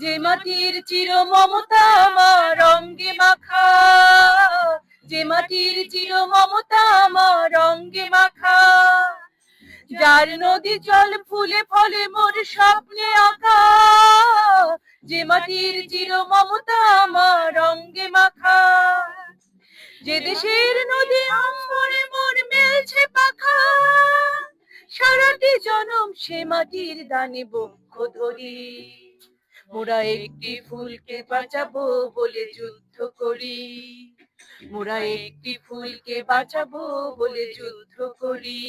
যে মাটির চির মমতা আমার মাটির চির মমতা আমার মাখা। যার নদী জল ফুলে ফলে মোর স্বপ্নে আঁকা। যে মাটির চির মমতা আমার মাখা। যে দেশের নদী আম্বরে মোর মেলছে পাখা। সারাটি জনম সে মাটির দানে বক্ষ ধরি। মোরা একটি ফুলকে বাঁচাবো বলে যুদ্ধ করি। মোরা একটি ফুলকে বাঁচাবো বলে যুদ্ধ করি।